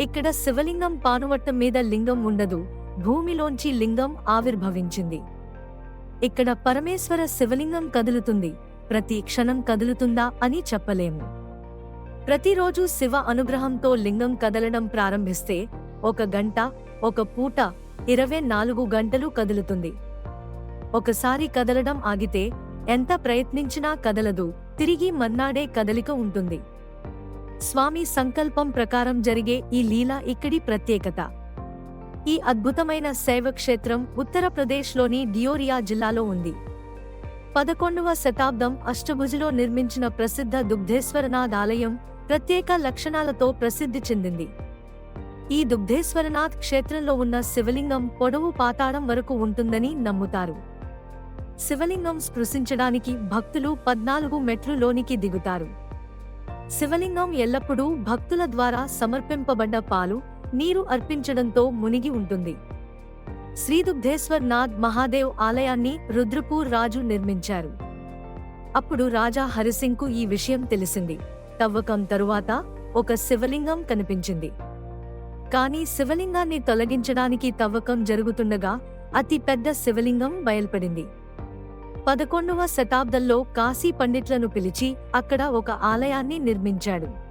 ఇక్కడ శివలింగం పానువట్టం మీద లింగం ఉండదు. భూమిలోంచి లింగం ఆవిర్భవించింది. ఇక్కడ పరమేశ్వర శివలింగం కదులుతుంది. ప్రతి క్షణం కదులుతుందా అని చెప్పలేము. ప్రతిరోజు శివ అనుగ్రహంతో లింగం కదలడం ప్రారంభిస్తే ఒక గంట ఒక పూట ఇరవై నాలుగు గంటలు కదులుతుంది. ఒకసారి కదలడం ఆగితే ఎంత ప్రయత్నించినా కదలదు. తిరిగి మన్నాడే కదలిక ఉంటుంది. స్వామి సంకల్పం ప్రకారం జరిగే ఈ లీల ఇక్కడి ప్రత్యేకత. ఈ అద్భుతమైన శైవ క్షేత్రం ఉత్తరప్రదేశ్లోని డియోరియా జిల్లాలో ఉంది. పదకొండవ శతాబ్దం అష్టభుజిలో నిర్మించిన ప్రసిద్ధ దుగ్ధేశ్వరనాథ్ ఆలయం ప్రత్యేక లక్షణాలతో ప్రసిద్ధి చెందింది. ఈ దుగ్ధేశ్వరనాథ్ క్షేత్రంలో ఉన్న శివలింగం పొడవు పాతాళం వరకు ఉంటుందని నమ్ముతారు. శివలింగం స్పృశించడానికి భక్తులు పద్నాలుగు మెట్లు లోనికి దిగుతారు. శివలింగం ఎల్లప్పుడూ భక్తుల ద్వారా సమర్పింపబడ్డ పాలు నీరు అర్పించడంతో మునిగి ఉంటుంది. శ్రీదుగ్ధేశ్వర్ నాథ్ మహాదేవ్ ఆలయాన్ని రుద్రపూర్ రాజు నిర్మించారు. అప్పుడు రాజా హరిసింగ్కు ఈ విషయం తెలిసింది. తవ్వకం తరువాత ఒక శివలింగం కనిపించింది. కానీ శివలింగాన్ని తొలగించడానికి తవ్వకం జరుగుతుండగా అతి పెద్ద శివలింగం బయల్పడింది. పదకొండవ శతాబ్దంలో కాశీ పండిట్లను పిలిచి అక్కడ ఒక ఆలయాన్ని నిర్మించాడు.